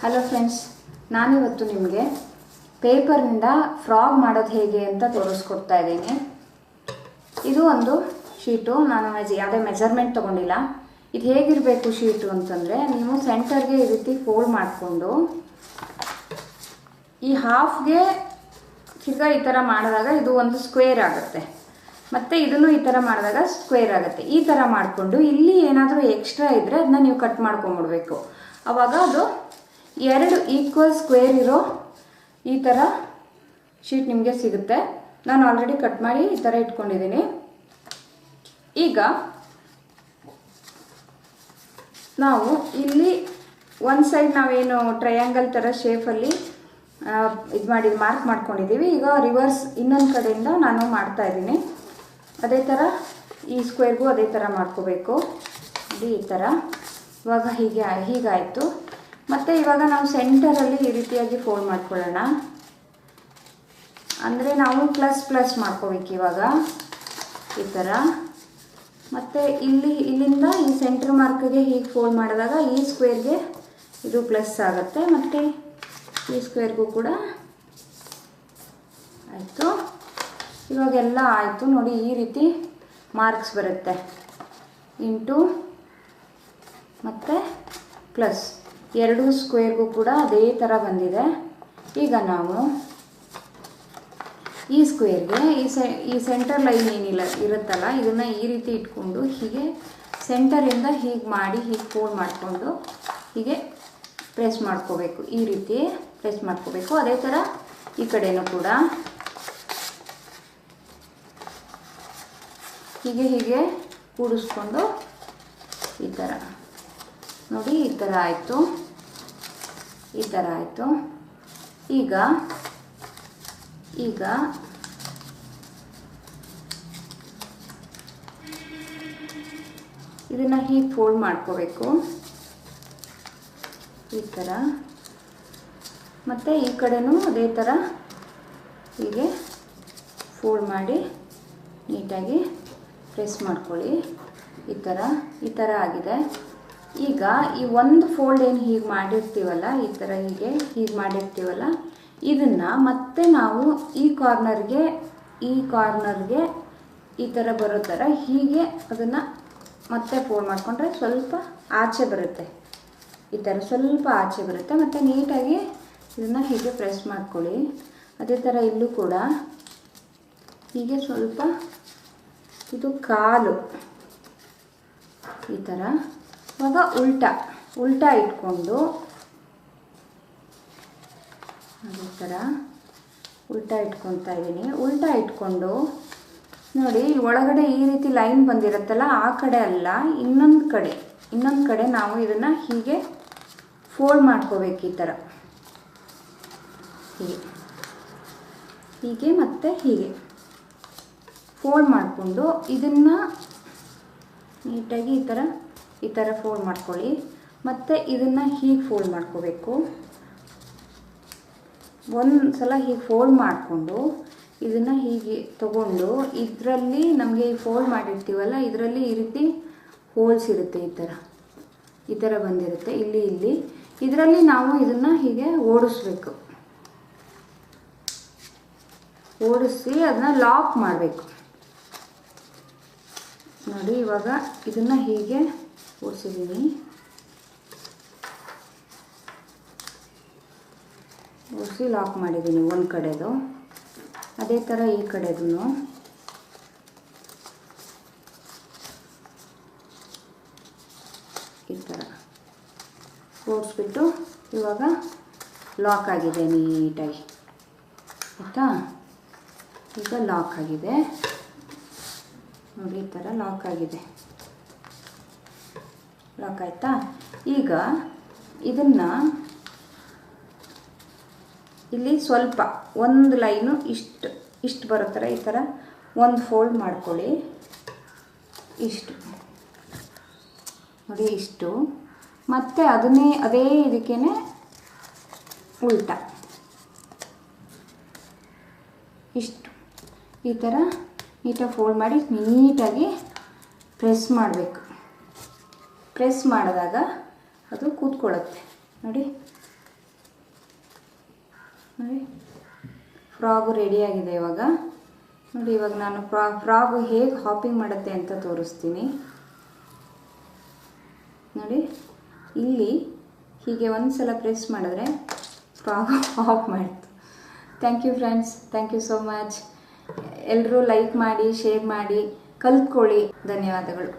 Hello friends ನಾನಿವತ್ತು ನಿಮಗೆ ಪೇಪರ್ನಿಂದ frog ಮಾಡೋದು ಹೇಗೆ ಅಂತ ತೋರಿಸ್ಕೊಡ್ತಾ ಇದ್ದೀನಿ. ಇದು ಒಂದು ಶೀಟು, ನಾನು ಮೆಜ್, ಯಾವುದೇ ಮೆಜರ್ಮೆಂಟ್ ತೊಗೊಂಡಿಲ್ಲ. ಇದು ಹೇಗಿರಬೇಕು ಶೀಟು ಅಂತಂದರೆ, ನೀವು ಸೆಂಟರ್ಗೆ ಈ ರೀತಿ ಫೋಲ್ಡ್ ಮಾಡಿಕೊಂಡು, ಈ ಹಾಫ್ಗೆ ತಿರ್ಗಾ ಈ ಥರ ಮಾಡಿದಾಗ ಇದು ಒಂದು ಸ್ಕ್ವೇರ್ ಆಗುತ್ತೆ. ಮತ್ತು ಇದನ್ನು ಈ ಥರ ಮಾಡಿದಾಗ ಸ್ಕ್ವೇರ್ ಆಗುತ್ತೆ. ಈ ಥರ ಮಾಡಿಕೊಂಡು, ಇಲ್ಲಿ ಏನಾದರೂ ಎಕ್ಸ್ಟ್ರಾ ಇದ್ದರೆ ಅದನ್ನ ನೀವು ಕಟ್ ಮಾಡ್ಕೊಂಬಿಡ್ಬೇಕು ಆವಾಗ ಅದು ಎರಡು ಈಕ್ವಲ್ ಸ್ಕ್ವೇರ್ ಇರೋ ಈ ಥರ ಶೀಟ್ ನಿಮಗೆ ಸಿಗುತ್ತೆ. ನಾನು ಆಲ್ರೆಡಿ ಕಟ್ ಮಾಡಿ ಈ ಥರ ಇಟ್ಕೊಂಡಿದ್ದೀನಿ. ಈಗ ನಾವು ಇಲ್ಲಿ ಒಂದು ಸೈಡ್ ನಾವೇನು ಟ್ರಯಾಂಗಲ್ ಥರ ಶೇಪಲ್ಲಿ ಇದು ಮಾಡಿ ಮಾರ್ಕ್ ಮಾಡ್ಕೊಂಡಿದ್ದೀವಿ. ಈಗ ರಿವರ್ಸ್ ಇನ್ನೊಂದು ಕಡೆಯಿಂದ ನಾನು ಮಾಡ್ತಾ ಇದ್ದೀನಿ. ಅದೇ ಥರ ಈ ಸ್ಕ್ವೇರ್ಗೂ ಅದೇ ಥರ ಮಾಡ್ಕೋಬೇಕು. ಈ ಥರ ಇವಾಗ ಹೀಗೆ, ಹೀಗಾಯಿತು. ಮತ್ತು ಇವಾಗ ನಾವು ಸೆಂಟರಲ್ಲಿ ಈ ರೀತಿಯಾಗಿ ಫೋಲ್ಡ್ ಮಾಡ್ಕೊಳ್ಳೋಣ. ಅಂದರೆ ನಾವು ಪ್ಲಸ್ ಪ್ಲಸ್ ಮಾಡ್ಕೋಬೇಕು ಇವಾಗ. ಈ ಥರ ಮತ್ತು ಇಲ್ಲಿ, ಇಲ್ಲಿಂದ ಈ ಸೆಂಟ್ರ್ ಮಾರ್ಕ್ಗೆ ಹೀಗೆ ಫೋಲ್ಡ್ ಮಾಡಿದಾಗ ಈ ಸ್ಕ್ವೇರ್ಗೆ ಇದು ಪ್ಲಸ್ ಆಗುತ್ತೆ. ಮತ್ತು ಈ ಸ್ಕ್ವೇರ್ಗೂ ಕೂಡ ಆಯಿತು. ಇವಾಗೆಲ್ಲ ಆಯಿತು. ನೋಡಿ ಈ ರೀತಿ ಮಾರ್ಕ್ಸ್ ಬರುತ್ತೆ. ಇಂಟು ಮತ್ತು ಪ್ಲಸ್ ಎರಡು ಸ್ಕ್ವೇರ್ಗೂ ಕೂಡ ಅದೇ ಥರ ಬಂದಿದೆ. ಈಗ ನಾವು ಈ ಸ್ಕ್ವೇರ್ಗೆ ಈ ಸೆ, ಈ ಸೆಂಟರ್ ಲೈನ್ ಏನಿಲ್ಲ, ಇರುತ್ತಲ್ಲ, ಇದನ್ನು ಈ ರೀತಿ ಇಟ್ಕೊಂಡು ಹೀಗೆ ಸೆಂಟರಿಂದ ಹೀಗೆ ಮಾಡಿ, ಹೀಗೆ ಫೋಲ್ಡ್ ಮಾಡಿಕೊಂಡು ಹೀಗೆ ಪ್ರೆಸ್ ಮಾಡ್ಕೋಬೇಕು. ಈ ರೀತಿ ಪ್ರೆಸ್ ಮಾಡ್ಕೋಬೇಕು. ಅದೇ ಥರ ಈ ಕಡೆಯೂ ಕೂಡ ಹೀಗೆ ಹೀಗೆ ಕೂಡಿಸ್ಕೊಂಡು ಈ ಥರ ನೋಡಿ, ಈ ಥರ ಆಯಿತು. ಈ ಥರ ಆಯಿತು. ಈಗ ಈಗ ಇದನ್ನು ಹೀಗೆ ಫೋಲ್ಡ್ ಮಾಡ್ಕೋಬೇಕು. ಈ ಥರ. ಮತ್ತು ಈ ಕಡೆನೂ ಅದೇ ಥರ ಹೀಗೆ ಫೋಲ್ಡ್ ಮಾಡಿ ನೀಟಾಗಿ ಪ್ರೆಸ್ ಮಾಡ್ಕೊಳ್ಳಿ. ಈ ಥರ ಈ ಥರ ಆಗಿದೆ. ಈಗ ಈ ಒಂದು ಫೋಲ್ಡ್ ಏನು ಹೀಗೆ ಮಾಡಿರ್ತೀವಲ್ಲ, ಈ ಥರ ಹೀಗೆ ಹೀಗೆ ಮಾಡಿರ್ತೀವಲ್ಲ, ಇದನ್ನು ಮತ್ತೆ ನಾವು ಈ ಕಾರ್ನರ್ಗೆ ಈ ಕಾರ್ನರ್ಗೆ ಈ ಥರ ಬರೋ ಥರ ಹೀಗೆ ಅದನ್ನು ಮತ್ತೆ ಫೋಲ್ಡ್ ಮಾಡಿಕೊಂಡ್ರೆ ಸ್ವಲ್ಪ ಆಚೆ ಬರುತ್ತೆ. ಈ ಥರ ಸ್ವಲ್ಪ ಆಚೆ ಬರುತ್ತೆ. ಮತ್ತು ನೀಟಾಗಿ ಇದನ್ನು ಹೀಗೆ ಪ್ರೆಸ್ ಮಾಡ್ಕೊಳ್ಳಿ. ಅದೇ ಥರ ಇಲ್ಲೂ ಕೂಡ ಹೀಗೆ ಸ್ವಲ್ಪ ಇದು ಕಾಲು ಈ ಥರ ಇವಾಗ ಉಲ್ಟಾ ಉಲ್ಟಾ ಇಟ್ಕೊಂಡು ಅದೇ ಥರ ಉಲ್ಟಾ ಇಟ್ಕೊತಾ ಇದ್ದೀನಿ. ಉಲ್ಟಾ ಇಟ್ಕೊಂಡು ನೋಡಿ, ಒಳಗಡೆ ಈ ರೀತಿ ಲೈನ್ ಬಂದಿರುತ್ತಲ್ಲ, ಆ ಕಡೆ ಅಲ್ಲ, ಇನ್ನೊಂದು ಕಡೆ ಇನ್ನೊಂದು ಕಡೆ ನಾವು ಇದನ್ನು ಹೀಗೆ ಫೋಲ್ಡ್ ಮಾಡ್ಕೋಬೇಕು ಈ ಥರ ಹೀಗೆ. ಹೀಗೆ ಮತ್ತು ಹೀಗೆ ಫೋಲ್ಡ್ ಮಾಡಿಕೊಂಡು ಇದನ್ನು ನೀಟಾಗಿ ಈ ಥರ ಈ ಥರ ಫೋಲ್ಡ್ ಮಾಡ್ಕೊಳ್ಳಿ. ಮತ್ತು ಇದನ್ನು ಹೀಗೆ ಫೋಲ್ಡ್ ಮಾಡ್ಕೋಬೇಕು. ಒಂದು ಸಲ ಹೀಗೆ ಫೋಲ್ಡ್ ಮಾಡಿಕೊಂಡು ಇದನ್ನು ಹೀಗೆ ತಗೊಂಡು ಇದರಲ್ಲಿ ನಮಗೆ ಈ ಫೋಲ್ಡ್ ಮಾಡಿರ್ತೀವಲ್ಲ, ಇದರಲ್ಲಿ ಈ ರೀತಿ ಹೋಲ್ಸ್ ಇರುತ್ತೆ ಈ ಥರ. ಈ ಥರ ಬಂದಿರುತ್ತೆ, ಇಲ್ಲಿ ಇಲ್ಲಿ. ಇದರಲ್ಲಿ ನಾವು ಇದನ್ನು ಹೀಗೆ ಓಡಿಸ್ಬೇಕು. ಓಡಿಸಿ ಅದನ್ನ ಲಾಕ್ ಮಾಡಬೇಕು. ನೋಡಿ, ಇವಾಗ ಇದನ್ನು ಹೀಗೆ ಓಡಿಸಿದ್ದೀನಿ ಓಡಿಸಿ ಲಾಕ್ ಮಾಡಿದ್ದೀನಿ ಒಂದು ಕಡೆದು. ಅದೇ ಥರ ಈ ಕಡೆದೂ ಈ ಥರ ಓಡಿಸ್ಬಿಟ್ಟು ಇವಾಗ ಲಾಕ್ ಆಗಿದೆ ನೀಟಾಗಿ. ಆಯಿತಾ? ಈಗ ಲಾಕ್ ಆಗಿದೆ. ನೋಡಿ, ಈ ಥರ ಲಾಕ್ ಆಗಿದೆ. ಲಾಕ್ ಆಯಿತಾ? ಈಗ ಇದನ್ನು ಇಲ್ಲಿ ಸ್ವಲ್ಪ, ಒಂದು ಲೈನು ಇಷ್ಟು ಇಷ್ಟು ಬರೋ ಥರ ಈ ಥರ ಒಂದು ಫೋಲ್ಡ್ ಮಾಡ್ಕೊಳ್ಳಿ. ಇಷ್ಟು. ನೋಡಿ, ಇಷ್ಟು. ಮತ್ತು ಅದನ್ನೇ, ಅದೇ ಇದಕ್ಕೇ ಉಲ್ಟ. ಇಷ್ಟು. ಈ ಥರ ನೀಟಾಗಿ ಫೋಲ್ಡ್ ಮಾಡಿ, ನೀಟಾಗಿ ಪ್ರೆಸ್ ಮಾಡಬೇಕು. ಪ್ರೆಸ್ ಮಾಡಿದಾಗ ಅದು ಕೂತ್ಕೊಳ್ಳುತ್ತೆ. ನೋಡಿ. ನೋಡಿ. ಫ್ರಾಗು ರೆಡಿಯಾಗಿದೆ ಇವಾಗ. ನೋಡಿ, ಇವಾಗ ನಾನು ಫ್ರಾ, ಫ್ರಾಗು ಹೇಗೆ ಹಾಪಿಂಗ್ ಮಾಡುತ್ತೆ ಅಂತ ತೋರಿಸ್ತೀನಿ. ನೋಡಿ. ಇಲ್ಲಿ ಹೀಗೆ ಒಂದು ಸಲ ಪ್ರೆಸ್ ಮಾಡಿದ್ರೆ ಫ್ರಾಗು ಹಾಪ್ ಮಾಡ್ತು. Thank you friends thank you so much ಎಲ್ಲರೂ ಲೈಕ್ ಮಾಡಿ ಶೇರ್ ಮಾಡಿ, ಕಲ್ತ್ಕೊಳ್ಳಿ. ಧನ್ಯವಾದಗಳು.